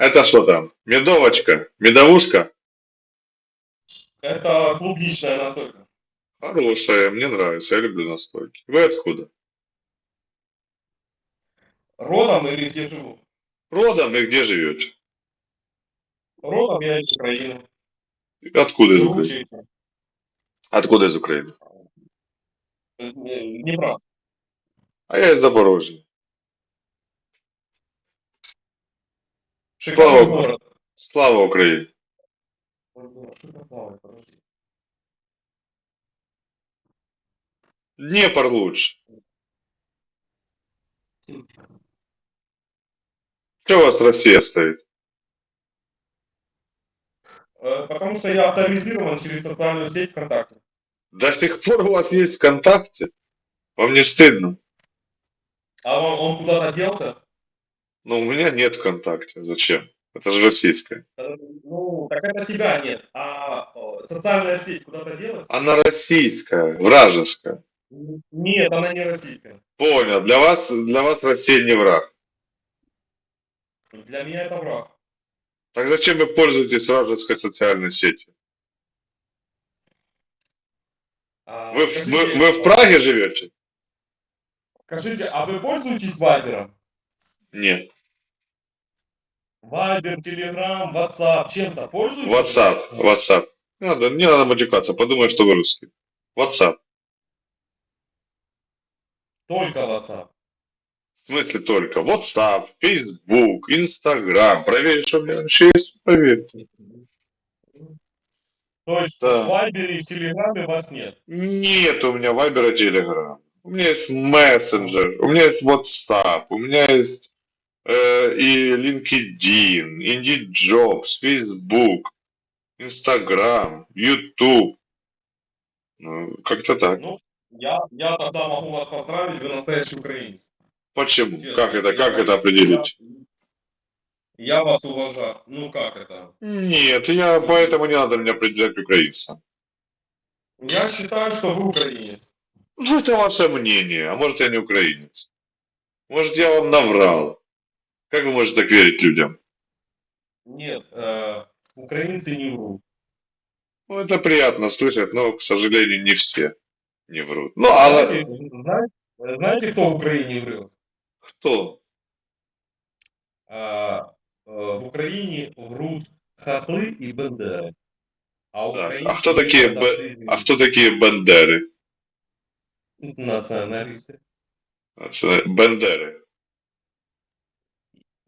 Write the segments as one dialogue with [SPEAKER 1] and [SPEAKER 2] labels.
[SPEAKER 1] Это что там? Медовочка? Медовушка?
[SPEAKER 2] Это клубничная настойка.
[SPEAKER 1] Хорошая, мне нравится, я люблю настойки. Вы откуда?
[SPEAKER 2] Родом или где живу?
[SPEAKER 1] Родом и где живете?
[SPEAKER 2] Родом я из Украины.
[SPEAKER 1] Откуда из Украины? Откуда из Украины?
[SPEAKER 2] Днепра.
[SPEAKER 1] А я из Запорожья.
[SPEAKER 2] Шикарный
[SPEAKER 1] Слава
[SPEAKER 2] город.
[SPEAKER 1] Слава?
[SPEAKER 2] Подожди.
[SPEAKER 1] Днепр лучше. Что у вас Россия стоит?
[SPEAKER 2] Э, Потому что я авторизирован через социальную сеть ВКонтакте.
[SPEAKER 1] До сих пор у вас есть ВКонтакте? Вам не стыдно?
[SPEAKER 2] А он, он куда-то делся?
[SPEAKER 1] Но у меня нет ВКонтакте. Зачем? Это же российская.
[SPEAKER 2] Э, Ну, так это тебя нет. А о, социальная сеть куда-то делась?
[SPEAKER 1] Она российская, вражеская.
[SPEAKER 2] Нет, она не российская.
[SPEAKER 1] Понял. Для вас, для вас Россия не враг.
[SPEAKER 2] Для меня это враг.
[SPEAKER 1] Так зачем вы пользуетесь вражеской социальной сетью?
[SPEAKER 2] А,
[SPEAKER 1] Вы, в-
[SPEAKER 2] скажите,
[SPEAKER 1] вы, вы в Праге живете?
[SPEAKER 2] Скажите, а вы пользуетесь Вайбером?
[SPEAKER 1] Нет.
[SPEAKER 2] Вайбер, Телеграм, Ватсап, чем-то?
[SPEAKER 1] WhatsApp. WhatsApp. Не надо, не надо матюкаться, подумай, что вы русский. WhatsApp.
[SPEAKER 2] Только Ватсап.
[SPEAKER 1] В смысле только? WhatsApp, Facebook, Instagram. Проверь, что у меня вообще есть, поверьте.
[SPEAKER 2] То есть
[SPEAKER 1] Да.
[SPEAKER 2] в Вайбере и в Телеграме вас нет.
[SPEAKER 1] Нет у меня Viber и Telegram. У меня есть мессенджер, у меня есть WhatsApp, у меня есть и LinkedIn, Indeed Jobs, Facebook, Instagram, YouTube. Ну, как-то так.
[SPEAKER 2] Ну, я, я тогда могу вас поздравить, вы настоящий украинец.
[SPEAKER 1] Почему?
[SPEAKER 2] Честно,
[SPEAKER 1] Как это,
[SPEAKER 2] я-
[SPEAKER 1] как это определить?
[SPEAKER 2] Я, я вас уважаю. Ну как это?
[SPEAKER 1] Нет, я поэтому не надо меня определять украинцем.
[SPEAKER 2] Я считаю, что вы украинец.
[SPEAKER 1] Ну, это ваше мнение, а может я не украинец. Может я вам наврал. Как вы можете так верить людям?
[SPEAKER 2] Нет, э, украинцы не врут.
[SPEAKER 1] Ну, это приятно слышать, но, к сожалению, не все не врут. Ну, а
[SPEAKER 2] Знаете, знаете, кто в Украине врет?
[SPEAKER 1] кто?
[SPEAKER 2] А, э, в Украине врут хаслы и бендеры. А,
[SPEAKER 1] а кто такие б- А кто такие бандери?
[SPEAKER 2] націоналісти.
[SPEAKER 1] Це Бендери.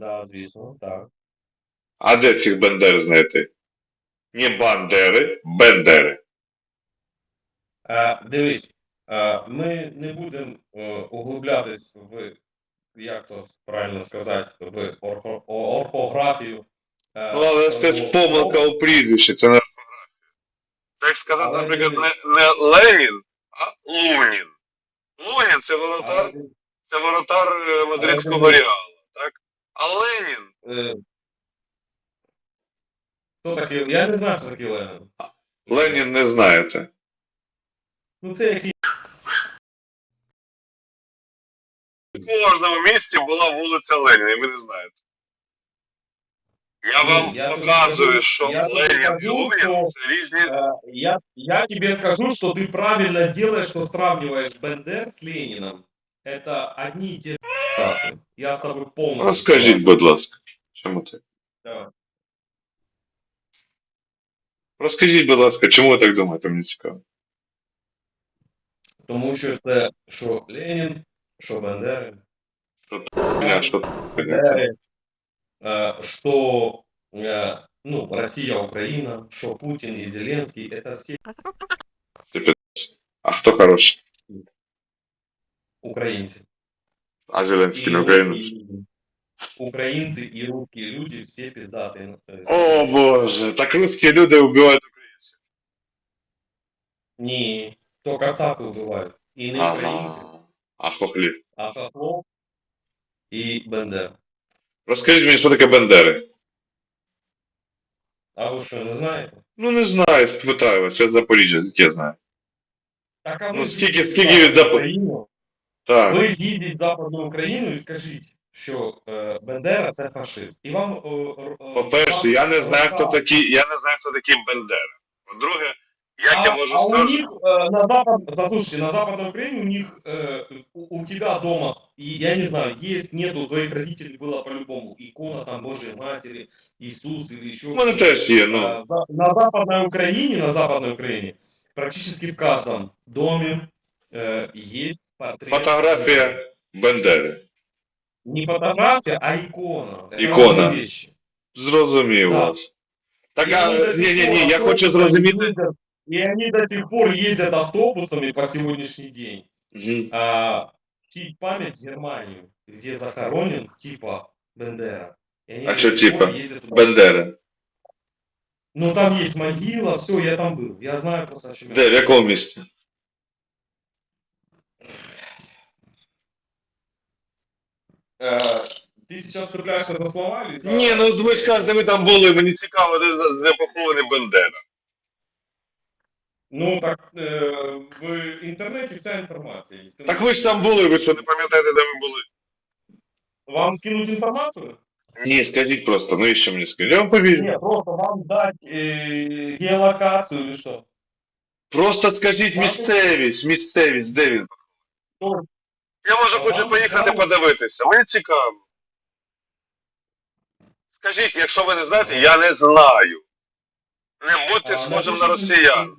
[SPEAKER 2] Да, звісно, так.
[SPEAKER 1] А де цих бендер знайти? Не бандери, бендери.
[SPEAKER 2] Е, дивись, е, ми не будемо е, углублятись в, як то правильно сказати, в орфо, о- орфографію. е,
[SPEAKER 1] Ну, але це ж
[SPEAKER 2] самого
[SPEAKER 1] помилка
[SPEAKER 2] слова.
[SPEAKER 1] у прізвищі, це не орфографія. Так сказати,
[SPEAKER 2] Але
[SPEAKER 1] наприклад, не,
[SPEAKER 2] дивись.
[SPEAKER 1] не Ленін, а Лунін. Лунін це воротар,
[SPEAKER 2] Але,
[SPEAKER 1] це воротар е, мадридського
[SPEAKER 2] дивись.
[SPEAKER 1] реалу, так? А Ленін
[SPEAKER 2] е, Хто такий? Я не знаю, хто такий Ленін.
[SPEAKER 1] Ленін не знаєте.
[SPEAKER 2] Ну це який
[SPEAKER 1] В кожному місті була вулиця Леніна, і ви не знаєте. Я
[SPEAKER 2] Ні,
[SPEAKER 1] вам
[SPEAKER 2] я тобі
[SPEAKER 1] показую,
[SPEAKER 2] скажу-
[SPEAKER 1] що
[SPEAKER 2] я тобі
[SPEAKER 1] Ленін і
[SPEAKER 2] скажу,
[SPEAKER 1] Лунін
[SPEAKER 2] що-
[SPEAKER 1] це різні.
[SPEAKER 2] Э, Я, я тебе скажу, что ты правильно делаешь, что сравниваешь Бендер с Лениным. Это одни и те же расы. Я с тобой полностью
[SPEAKER 1] Розкажіть,
[SPEAKER 2] согласен.
[SPEAKER 1] будь ласка. Чому так?
[SPEAKER 2] Да.
[SPEAKER 1] Розкажіть, будь ласка, чому ви так думаєте, мені цікаво.
[SPEAKER 2] Тому що це що Ленін, що Бендери.
[SPEAKER 1] Бля, що таке?
[SPEAKER 2] Бендери, э, что э, ну, Россия, Украина, что Путин и Зеленский, это все
[SPEAKER 1] А хто хороший?
[SPEAKER 2] украинцы.
[SPEAKER 1] А Зеленський не
[SPEAKER 2] И
[SPEAKER 1] українець?
[SPEAKER 2] русские люди. Украинцы и русские люди все пиздатые. э,
[SPEAKER 1] О боже, так русські люди вбивають українців.
[SPEAKER 2] Не, только кацапы убивают. И не украинцы,
[SPEAKER 1] Ага. А хохлі.
[SPEAKER 2] а Хохлов и Бендер.
[SPEAKER 1] Розкажіть мені, що таке Бендери?
[SPEAKER 2] А вы что, не знаете?
[SPEAKER 1] Ну не знаю, спитаю вас, я з Запоріжжя, я знаю.
[SPEAKER 2] Так, а
[SPEAKER 1] Ну,
[SPEAKER 2] вы
[SPEAKER 1] скільки-
[SPEAKER 2] з'їдіть в
[SPEAKER 1] скільки від
[SPEAKER 2] Западну
[SPEAKER 1] Запо-
[SPEAKER 2] Україну,
[SPEAKER 1] Так.
[SPEAKER 2] ви з'їдіть в Западну Україну і скажіть, що е, Бендера це фашист. І вам е, р- е,
[SPEAKER 1] По-перше, я не знаю, хто
[SPEAKER 2] розказ-
[SPEAKER 1] такий, я не знаю, хто такий Бендера. По-друге, як
[SPEAKER 2] а,
[SPEAKER 1] я можу
[SPEAKER 2] а у
[SPEAKER 1] стверджувати?
[SPEAKER 2] них э, на запад, послушайте, на Западной Украине у них э, у, у тебя дома, с- и я не знаю, есть, нету, у твоих родителей было по-любому икона там Божьей Матери, Иисус или еще.
[SPEAKER 1] У мене теж є, ну.
[SPEAKER 2] А, за- на Западной Украине, на Западной Украине практически в каждом доме э, есть портрет.
[SPEAKER 1] Фотографія Бендери.
[SPEAKER 2] Не фотография, а икона. Это
[SPEAKER 1] Икона.
[SPEAKER 2] разные вещи.
[SPEAKER 1] Зрозумів
[SPEAKER 2] Да.
[SPEAKER 1] вас. Так,
[SPEAKER 2] И
[SPEAKER 1] а,
[SPEAKER 2] они до
[SPEAKER 1] ні,
[SPEAKER 2] сих
[SPEAKER 1] ні,
[SPEAKER 2] пор
[SPEAKER 1] ні, я хочу
[SPEAKER 2] автобусами
[SPEAKER 1] зрозуміти.
[SPEAKER 2] ездят, И они до сих пор ездят автобусами по сегодняшний день.
[SPEAKER 1] Мгм.
[SPEAKER 2] а, чтить память Германию, где захоронен типа Бендера. И они
[SPEAKER 1] А
[SPEAKER 2] до
[SPEAKER 1] что
[SPEAKER 2] сих
[SPEAKER 1] типа?
[SPEAKER 2] пор ездят туда.
[SPEAKER 1] Бендера.
[SPEAKER 2] Ну там есть могила, все, я там был. Я знаю просто о чем я
[SPEAKER 1] Де, в якому місті?
[SPEAKER 2] Э, Ты сейчас цепляешься за слова или за...
[SPEAKER 1] Ні, ну ви ж кажете, ви там були, мені цікаво, де, за- де похований Бендера.
[SPEAKER 2] Ну так э, в интернете вся информация есть.
[SPEAKER 1] Так ви ж там були, ви що не пам'ятаєте, де ви були?
[SPEAKER 2] Вам скинуть информацию?
[SPEAKER 1] Ні, скажіть просто, ну і що мені скажіть? Я вам повірю.
[SPEAKER 2] Нет, просто вам дать э, геолокацию или что?
[SPEAKER 1] Просто скажіть місцевість, місцевість, де він? я може хочу поїхати подивитися. Мені цікаво. Скажіть, якщо ви не знаєте, я не знаю. Не будьте схожим на росіян.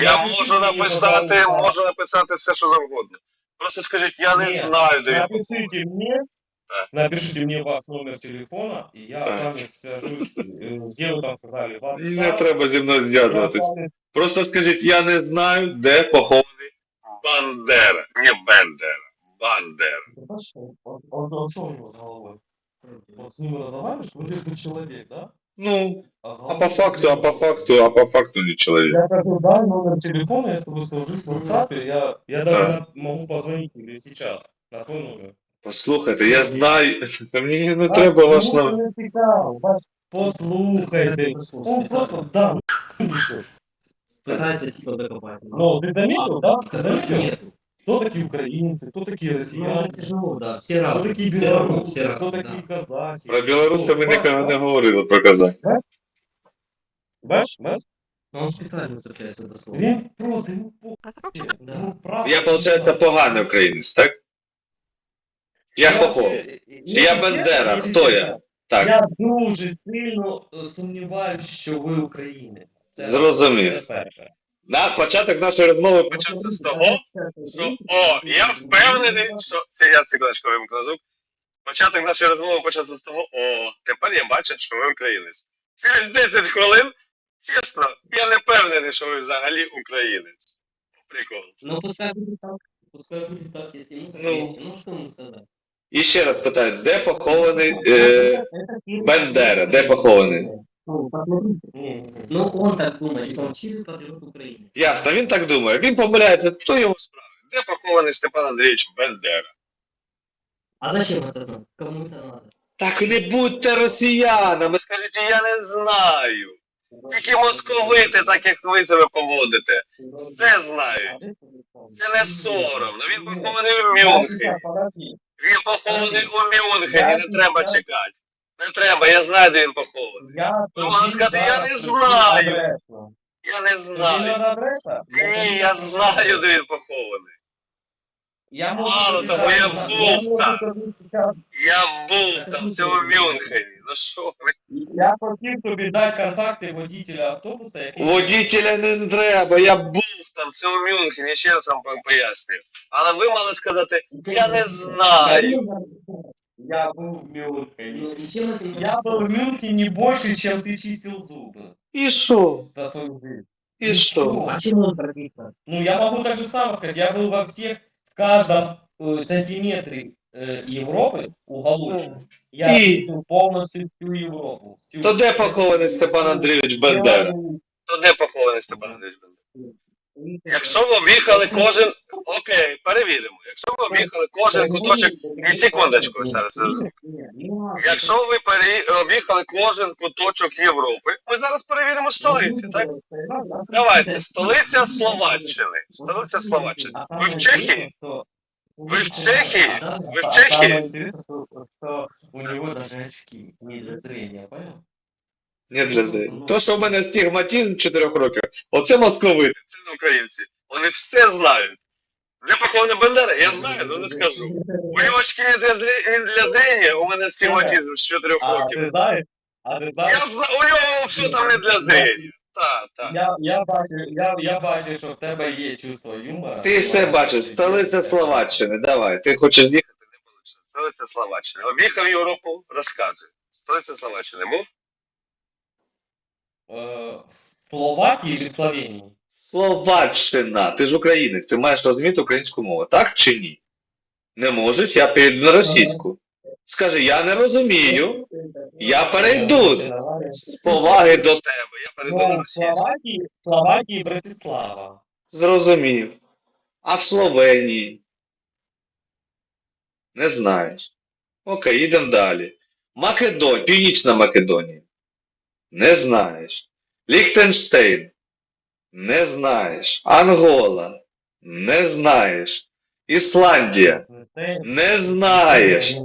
[SPEAKER 1] Я можу написати, можу написати все, що завгодно. Просто скажіть, я не знаю, де він.
[SPEAKER 2] Напишите мне,
[SPEAKER 1] Да.
[SPEAKER 2] напишите мне ваш номер телефона, и я с вами свяжусь. Где вы там сказали? В
[SPEAKER 1] Не треба зі мною зв'язуватись. Просто скажіть, я не знаю, де похований Бандера. Не Бендера. Бандера.
[SPEAKER 2] Да что? Он, он, он что у него с головой? Вот с ним разговариваешь, вроде бы человек, да?
[SPEAKER 1] Ну,
[SPEAKER 2] А, с
[SPEAKER 1] а
[SPEAKER 2] головой
[SPEAKER 1] по факту, а по
[SPEAKER 2] человек.
[SPEAKER 1] факту, а по факту не чоловік.
[SPEAKER 2] Я скажу, дай номер телефона, я с тобой свяжусь в WhatsApp, я, я даже
[SPEAKER 1] Да.
[SPEAKER 2] на- могу позвонить тебе сейчас на твой номер.
[SPEAKER 1] Послухайте, я знаю. Та Мені не
[SPEAKER 2] Ваш
[SPEAKER 1] треба ваш
[SPEAKER 2] номер
[SPEAKER 1] номер.
[SPEAKER 2] не цікаво, ваш- Послухайте, он просто, да, несет.
[SPEAKER 3] Пытается типа докопать.
[SPEAKER 2] Ну, ты заметил, да? Ты
[SPEAKER 3] Оказалось,
[SPEAKER 2] заметил?
[SPEAKER 3] нету.
[SPEAKER 2] Кто такие украинцы, кто такие
[SPEAKER 3] Ну,
[SPEAKER 2] россияне,
[SPEAKER 3] это тяжело, да. Все
[SPEAKER 2] кто
[SPEAKER 3] разные.
[SPEAKER 2] такие
[SPEAKER 3] Все равно,
[SPEAKER 2] белорусы,
[SPEAKER 3] все
[SPEAKER 2] кто
[SPEAKER 3] разные,
[SPEAKER 2] такие
[SPEAKER 3] да.
[SPEAKER 2] казахи.
[SPEAKER 1] Про білоруса ми
[SPEAKER 2] Ну,
[SPEAKER 1] ніколи
[SPEAKER 2] бачиш,
[SPEAKER 1] не
[SPEAKER 2] да?
[SPEAKER 1] говорили про казах.
[SPEAKER 2] Бачиш, бачиш?
[SPEAKER 3] Но он специально цепляется за слово.
[SPEAKER 2] Він просто, йому похуй.
[SPEAKER 3] Да.
[SPEAKER 2] Ну, правда.
[SPEAKER 1] Я, виходить, поганий українець, так? Я хохол.
[SPEAKER 2] вообще,
[SPEAKER 1] Чи я
[SPEAKER 2] якщо
[SPEAKER 1] Бендера?
[SPEAKER 2] чесно,
[SPEAKER 1] Хто
[SPEAKER 2] якщо
[SPEAKER 1] я?
[SPEAKER 2] чесно,
[SPEAKER 1] Так,
[SPEAKER 2] Я дуже сильно е, сумніваюся, що ви українець. Це-
[SPEAKER 1] Зрозумів.
[SPEAKER 2] Це перше.
[SPEAKER 1] на початок нашої розмови почався з того, що о, я впевнений, що це я секундочку вимкну звук. Початок нашої розмови почався з того, о, тепер я бачу, що ви українець. Через 10 хвилин, чесно, я не впевнений, що ви взагалі українець. Прикол.
[SPEAKER 3] Ну пускай будет так. Пускай будет так, ему так
[SPEAKER 1] Ну.
[SPEAKER 3] легче. Ну что ему сказать?
[SPEAKER 1] І ще раз питаю, де похований е, Бендера? Де похований?
[SPEAKER 3] Ну, посмотрите.
[SPEAKER 2] Ні.
[SPEAKER 3] Ну он так думает, что он чили патриот Украины.
[SPEAKER 1] Ясно, він так думає. Він помиляється, хто його справи? Де похований Степан Андрійович Бендера?
[SPEAKER 3] А зачем это знать? Кому это надо?
[SPEAKER 1] Так не будьте росіянами, скажіть, я не знаю. Тільки московити, так як ви себе поводите. Це знають. Це не соромно. Він похований у Мюнхені. Він похований у Мюнхені, не треба чекати. Не треба, я знаю, де він похований.
[SPEAKER 2] Я
[SPEAKER 1] Ну, сказати, я не знаю. Я не знаю.
[SPEAKER 2] адреса?
[SPEAKER 1] Ні, я знаю, де він похований.
[SPEAKER 2] Я
[SPEAKER 1] Мало того, я
[SPEAKER 2] тобі
[SPEAKER 1] був там.
[SPEAKER 2] тобі
[SPEAKER 1] Я був там в цьому Мюнхені. Ну що ви?
[SPEAKER 2] Я хотів тобі дати контакти водителя автобуса, який...
[SPEAKER 1] Водителя не треба, я був там в цьому Мюнхені, ще раз вам пояснюю. Але ви мали сказати, я не знаю.
[SPEAKER 2] Я був в Мюнхені.
[SPEAKER 3] Ну и чем это
[SPEAKER 2] Я был в Мюнхене больше, чем ты чистил зубы
[SPEAKER 1] І що?
[SPEAKER 2] за свою жизнь.
[SPEAKER 1] І що?
[SPEAKER 3] А чем он пропитан?
[SPEAKER 2] Ну, я могу так же самое сказать. Я был во всех, в каждом э, сантиметре э, Европы, уголочек. Я
[SPEAKER 1] И?
[SPEAKER 2] чистил полностью всю Европу. Всю.
[SPEAKER 1] То де похований Степан Андрійович Бендера?
[SPEAKER 2] Беларусь.
[SPEAKER 1] То де похований Степан Андрійович Бендера? Якщо ви об'їхали кожен. Окей, перевіримо. Якщо ви об'їхали кожен куточок. Ні, секундочку, зараз. Якщо ви пере- об'їхали кожен куточок Європи, ми зараз перевіримо столиці, так? Давайте, столиця Словаччини. Столиця Словаччини. Ви в Чехії? Ви в Чехії? Ви в Чехії?
[SPEAKER 2] У него даже очки не для зрения, понял?
[SPEAKER 1] Ні, для зрення. То, що в мене стігматизм 4 років, оце московити, це не українці. Вони все знають. Де похований Бандера? Я знаю, але не скажу. Мої очки для, для зрення, у мене стігматизм з 4
[SPEAKER 2] А
[SPEAKER 1] років.
[SPEAKER 2] ты знаешь? А ты знаешь?
[SPEAKER 1] Я знаю, у нього все там не для зрення. Так, так.
[SPEAKER 2] Я, я, бачу, я, я бачу, що в тебе є чувство юмора.
[SPEAKER 1] Ти все бачиш, столиця Словаччини, давай. Ти хочеш з'їхати, не вийде. Столиця Словаччини. Об'їхав Європу, розказуй. Столиця Словаччини був?
[SPEAKER 2] Е, Словакії чи Словенії?
[SPEAKER 1] Словаччина. Ти ж українець, ти маєш розуміти українську мову, так чи ні? Не можеш, я перейду на російську. Скажи, я не розумію, я перейду з поваги до тебе, я перейду на російську.
[SPEAKER 2] Словакії, Словакії Братислава.
[SPEAKER 1] Зрозумів. А в Словенії? Не знаєш. Окей, йдемо далі. Македонія, Північна Македонія. Не знаєш. Ліхтенштейн. Не знаєш. Ангола. Не знаєш. Ісландія. Не знаєш.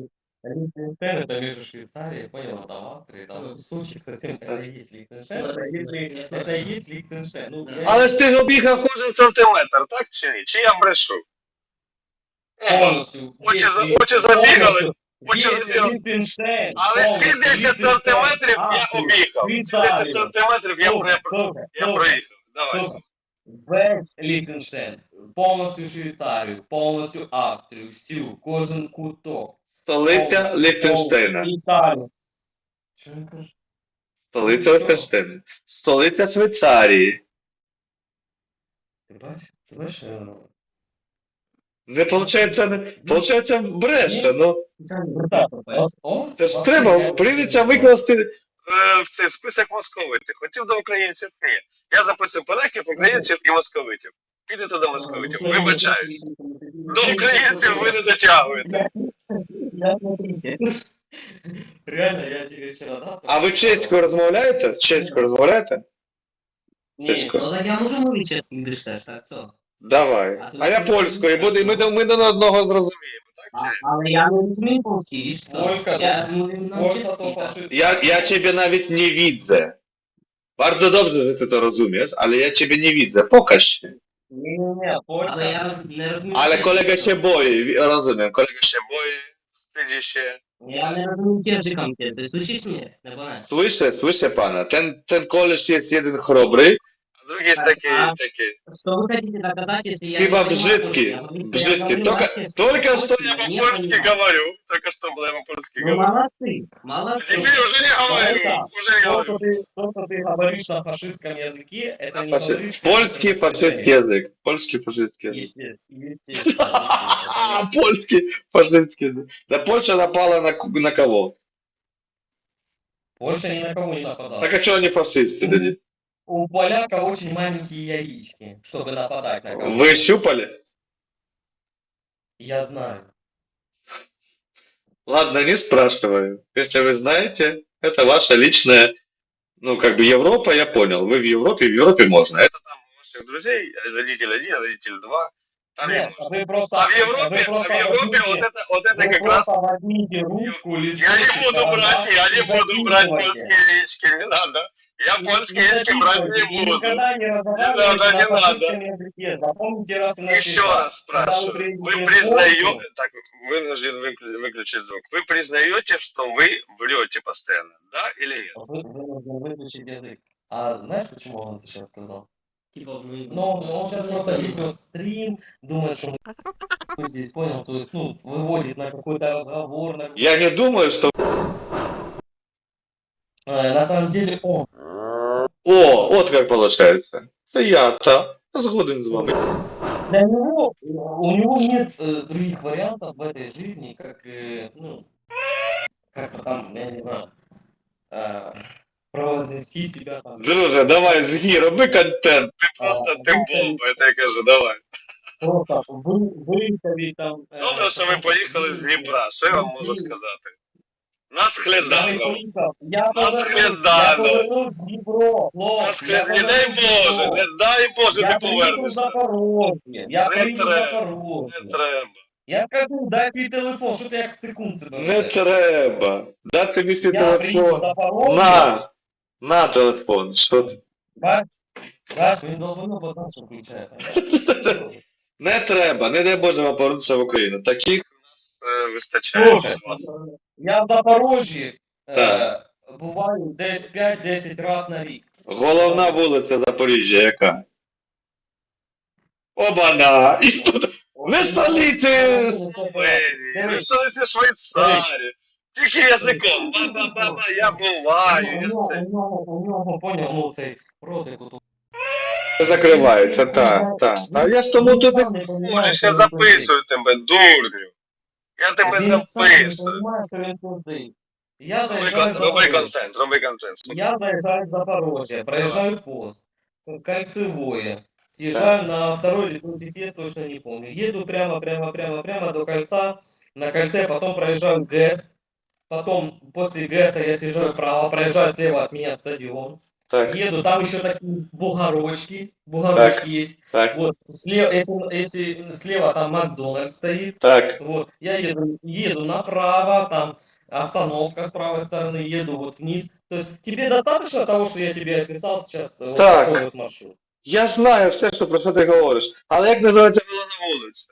[SPEAKER 2] Лихтенштейн это между Швейцарией, понял, там Австрия, там кусочек совсем, это и есть Лихтенштейн, это и есть, это и есть Лихтенштейн. Ну, я
[SPEAKER 1] Але ж ти об'їхав кожен сантиметр, так чи ні? Чи я брешу? О,
[SPEAKER 2] полностью.
[SPEAKER 1] очі
[SPEAKER 2] весь
[SPEAKER 1] за-
[SPEAKER 2] Лих-
[SPEAKER 1] очі забігали, Але ці 10 сантиметрів я об'їхав. Ці 10 сантиметрів я, проїхав. Давай.
[SPEAKER 2] Весь Лихтенштейн, полностью Швейцарию, полностью Австрию, всю, кожен куток.
[SPEAKER 1] Столиця Ліхтенштейна.
[SPEAKER 2] Що я кажу?
[SPEAKER 1] Столиця Ліхтенштейна. Столиця Швейцарії.
[SPEAKER 2] Ти бачиш? Ти бачиш?
[SPEAKER 1] Не получається, не получається бреше, ну. Це ж треба, прийдеться викласти е, в цей список московитів. Хотів до українців? Ні. Я записую поляків, українців і московитів. Підете до московитів. Вибачаюсь. До українців ви не дотягуєте.
[SPEAKER 2] Реально, я тебе вчера дал.
[SPEAKER 1] А ви чеською розмовляєте? З чеською розмовляєте?
[SPEAKER 2] Ні,
[SPEAKER 1] чеською?
[SPEAKER 3] Ну так я можу мовити чесно, ідеш так, все.
[SPEAKER 1] Давай.
[SPEAKER 3] А
[SPEAKER 1] А я польською, і
[SPEAKER 3] не
[SPEAKER 1] буде, ми, до- ми до одного зрозуміємо,
[SPEAKER 3] Ale ja
[SPEAKER 2] nie
[SPEAKER 3] rozumiem polski, wiesz co?
[SPEAKER 2] Polska
[SPEAKER 3] to-
[SPEAKER 2] ja
[SPEAKER 3] mówię
[SPEAKER 2] na
[SPEAKER 1] Ja, ja ciebie nawet nie widzę. Bardzo dobrze, że ty to rozumiesz, ale ja ciebie nie widzę. Pokaż się.
[SPEAKER 2] Nie, nie, nie, Polska.
[SPEAKER 3] Ale ja roz, nie rozumiem.
[SPEAKER 1] Ale kolega się boi, rozumiem. Kolega się boi, wstydzi się.
[SPEAKER 3] Ja nie rozumiem pierwszy konkret. Słyszysz mnie? No.
[SPEAKER 1] Słyszę, słyszę pana. Ten, ten koleż jest jeden chrobry, jest taki,
[SPEAKER 3] A-
[SPEAKER 1] taki
[SPEAKER 3] Что вы хотите доказать, если я я
[SPEAKER 1] Brzydki.
[SPEAKER 3] говорю
[SPEAKER 1] Только, только что я по-польски говорю. Только что было я по-польски
[SPEAKER 3] Ну
[SPEAKER 1] говорю.
[SPEAKER 3] молодцы, молодцы.
[SPEAKER 1] Теперь уже не говорю.
[SPEAKER 2] Это-
[SPEAKER 1] Уже не
[SPEAKER 2] То,
[SPEAKER 1] говорю.
[SPEAKER 2] что ты, то, что ты говоришь на фашистском языке, это не
[SPEAKER 1] Фаши-
[SPEAKER 2] говоришь...
[SPEAKER 1] Польский фашистский язык. Польский фашистский язык.
[SPEAKER 2] Естественно.
[SPEAKER 1] А, польский фашистский язык. Да Польша напала на, кого?
[SPEAKER 2] Польша ни на кого не нападала.
[SPEAKER 1] Так а что они фашисты? дядя?
[SPEAKER 2] У поляка очень маленькие яички, чтобы нападать на кого-то.
[SPEAKER 1] Вы щупали?
[SPEAKER 2] Я знаю.
[SPEAKER 1] Ладно, не спрашиваю. Если вы знаете, это ваша личная, ну, как бы Европа, я понял. Вы в Европе, в Европе можно. Это там у ваших друзей, родитель один, родитель два. Там не
[SPEAKER 2] Нет,
[SPEAKER 1] можно.
[SPEAKER 2] вы просто...
[SPEAKER 1] А в Европе,
[SPEAKER 2] вы
[SPEAKER 1] а в
[SPEAKER 2] просто
[SPEAKER 1] Европе
[SPEAKER 2] возьмите-
[SPEAKER 1] вот это, вот это как раз...
[SPEAKER 2] просто возьмите ручку,
[SPEAKER 1] Я
[SPEAKER 2] листочек,
[SPEAKER 1] не буду брать, я не буду брать польские яички, не надо. Я
[SPEAKER 2] и
[SPEAKER 1] яички брать не буду.
[SPEAKER 2] никогда не
[SPEAKER 1] надо,
[SPEAKER 2] разговаривайте
[SPEAKER 1] не
[SPEAKER 2] на фашистском языке. Запомните раз и
[SPEAKER 1] Еще раз спрашиваю. Вы признаете... Так, вынужден выклю- выключить звук. Вы признаете, что вы врете постоянно, да или нет?
[SPEAKER 2] Вы вынуждены выключить язык. А знаешь, почему он сейчас сказал?
[SPEAKER 3] Типа, мы...
[SPEAKER 2] Ну, он сейчас просто ведет стрим, думает, что мы здесь, понял, то есть, ну, выводит на какой-то разговор. На...
[SPEAKER 1] Я не думаю, что...
[SPEAKER 2] Э, на самом деле он
[SPEAKER 1] О, вот как получается. Це я, та. Згоден з вами.
[SPEAKER 2] Для него, у него нет э, других вариантов в этой жизни, как, э, ну, как-то там, я не знаю, э, провознести себя там.
[SPEAKER 1] Друже, давай, жги, роби контент. Ти просто,
[SPEAKER 2] А,
[SPEAKER 1] ти
[SPEAKER 2] ну,
[SPEAKER 1] бомба, я тебе кажу, давай.
[SPEAKER 2] Просто вы, выставить там... э,
[SPEAKER 1] Добре, що ви поїхали з Дніпра, що я вам можу сказати? Нас
[SPEAKER 2] не
[SPEAKER 1] хледанув. Нас Нас
[SPEAKER 2] хлопці.
[SPEAKER 1] Не дай Боже, не дай Боже,
[SPEAKER 2] приїду
[SPEAKER 1] повернешся.
[SPEAKER 2] Я
[SPEAKER 1] Не
[SPEAKER 2] приїду в
[SPEAKER 1] треба,
[SPEAKER 2] Запорожжя.
[SPEAKER 1] Не треба.
[SPEAKER 2] Я скажу, дай твій телефон, що ти як секунд себе
[SPEAKER 1] Не
[SPEAKER 2] ведеш?
[SPEAKER 1] треба. Дати мені свій
[SPEAKER 2] Я приїду
[SPEAKER 1] телефон. На. На телефон. Що ти?
[SPEAKER 2] Бач, бач, він потім що включає.
[SPEAKER 1] Не треба, не дай Боже вам повернутися в Україну. Таких у нас е, вистачає.
[SPEAKER 2] Слухай. Я в Запорожжі е,
[SPEAKER 1] Так.
[SPEAKER 2] буваю десь 5-10 разів на рік.
[SPEAKER 1] Головна вулиця Запоріжжя, яка? Обана! І тут не столиці Словенії, не столиці Швейцарії. Тільки язиком. Ба-ба-ба-ба, я буваю. Я це.
[SPEAKER 2] У нього, у нього, поняв, ну цей ротик отут.
[SPEAKER 1] Закривається, так, так. Та я ж тому тобі можеш, я записую тебе, дурню. Я тебе
[SPEAKER 2] Він сам не
[SPEAKER 1] записую.
[SPEAKER 2] розуміє, що він туди. Я
[SPEAKER 1] Роби
[SPEAKER 2] заїжджаю
[SPEAKER 1] кон-
[SPEAKER 2] в
[SPEAKER 1] Роби
[SPEAKER 2] Запорожжя.
[SPEAKER 1] контент, роби контент.
[SPEAKER 2] Я заезжаю в Запорожье, проезжаю пост, кольцевое, съезжаю на второй или третий съезд, точно не помню. Еду прямо, прямо, прямо, прямо до кольца, на кольце, потом проезжаю ГЭС, потом после ГЭСа я съезжаю вправо, проезжаю слева от меня стадион,
[SPEAKER 1] Так,
[SPEAKER 2] еду, там еще такие бугорочки, бугорочки есть,
[SPEAKER 1] так,
[SPEAKER 2] вот, слева, если, если слева там Макдональдс стоит,
[SPEAKER 1] так.
[SPEAKER 2] вот, я еду, еду направо, там остановка с правой стороны, еду вот вниз. То есть тебе достаточно того, что я тебе описал сейчас, э, вот такой вот маршрут?
[SPEAKER 1] Я знаю все, що про що ти говориш. Але як називається головна вулиця?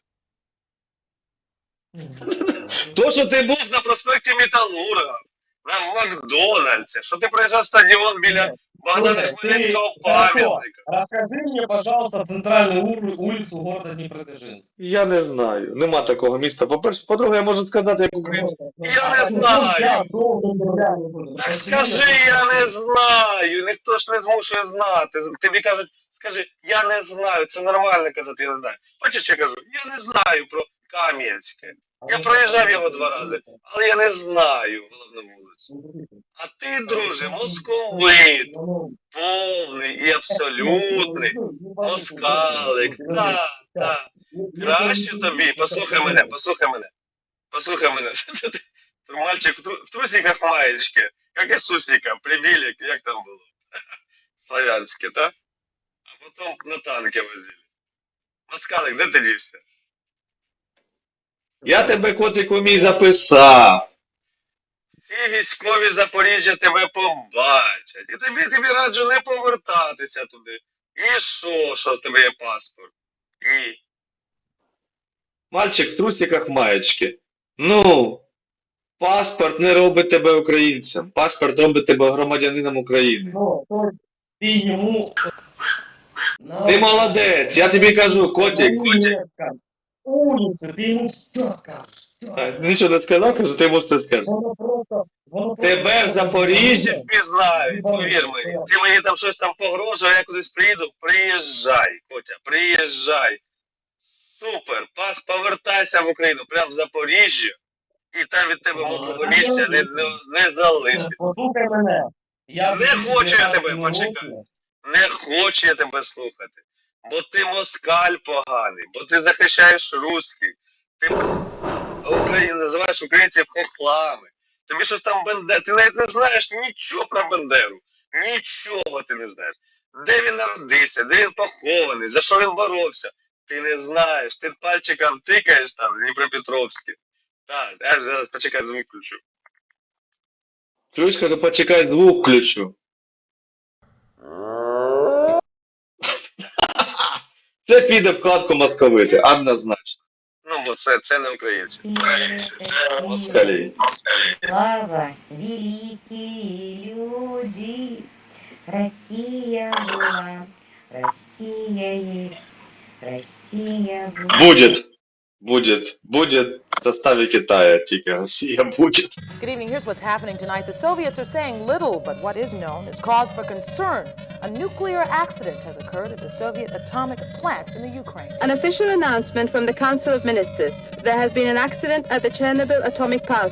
[SPEAKER 1] То, що ти був на проспекті Металурга, на Макдональдсі, що ти проїжджав стадіон біля Богдана Хмельницького пам'ятника.
[SPEAKER 2] Расскажи мне, пожалуйста, центральную ули- улицу города Днепродзержинск.
[SPEAKER 1] Я не знаю. Нема такого міста. По-перше, по-друге, я можу сказати, як український. Я не знаю. Так скажи, я не знаю. Ніхто ж не змушує знати. Тобі кажуть, скажи, я не знаю. Це нормально казати, я не знаю. Бачиш, я кажу, я не знаю про Кам'янське. Я проїжджав його два рази, але я не знаю головну вулицю. А ти, друже, московит, повний і абсолютний. Москалик, так, так. Краще тобі, послухай мене, послухай мене. Послухай мене. Мальчик в тру- в трусиках маєчки, як Ісусика, прибили, як там було. Славянське, так? А потім на танки возили. Москалик, де ти дівся? Я тебе, котику мій, записав. Всі військові Запоріжжя тебе побачать. І тобі, тобі раджу не повертатися туди. І що, що в тебе є паспорт? І. Мальчик в трусиках маєчки. Ну, паспорт не робить тебе українцем. Паспорт робить тебе громадянином України.
[SPEAKER 2] Ну, то.
[SPEAKER 1] Ти молодець, я тобі кажу, котик, котик.
[SPEAKER 2] Улицы, ты ему все скажешь. Все.
[SPEAKER 1] Так, Нічого не сказав, кажу, ти йому все скажеш.
[SPEAKER 2] Воно просто, воно
[SPEAKER 1] Тебе в Запоріжжі впізнають, повір мені. Ти мені там щось там погрожує, я кудись приїду. Приїжджай, Котя, приїжджай. Супер, пас, повертайся в Україну, прямо в Запоріжжя, і там від тебе мокрого місця не, не, не залишиться.
[SPEAKER 2] Послухай мене. Я
[SPEAKER 1] Не хочу я тебе,
[SPEAKER 2] 2019
[SPEAKER 1] почекай. Не хочу я тебе слухати. Бо ти москаль поганий, бо ти захищаєш русських. Ти Україну називаєш українців хохлами. Тобі щось там Бендер. Ти навіть не знаєш нічого про Бендеру. Нічого ти не знаєш. Де він народився, де він похований, за що він боровся. Ти не знаєш. Ти пальчиком тикаєш там Дніпропетровське. Так, я зараз почекай звук включу. Чуєш, кажу, почекай звук включу. Це піде вкладку московити, однозначно. Ну, бо це, це не українці. Українці, це москалі.
[SPEAKER 4] Слава, великі люди, Росія была, Росія есть, Росія була.
[SPEAKER 1] Будет. Будет. Будет в составе Китая, тільки Росія буде.
[SPEAKER 5] Good evening. Here's what's happening tonight. The Soviets are saying little, but what is known is cause for concern. A nuclear accident has occurred at the Soviet atomic plant in the Ukraine.
[SPEAKER 6] An official announcement from the Council of Ministers. There has been an accident at the Chernobyl atomic power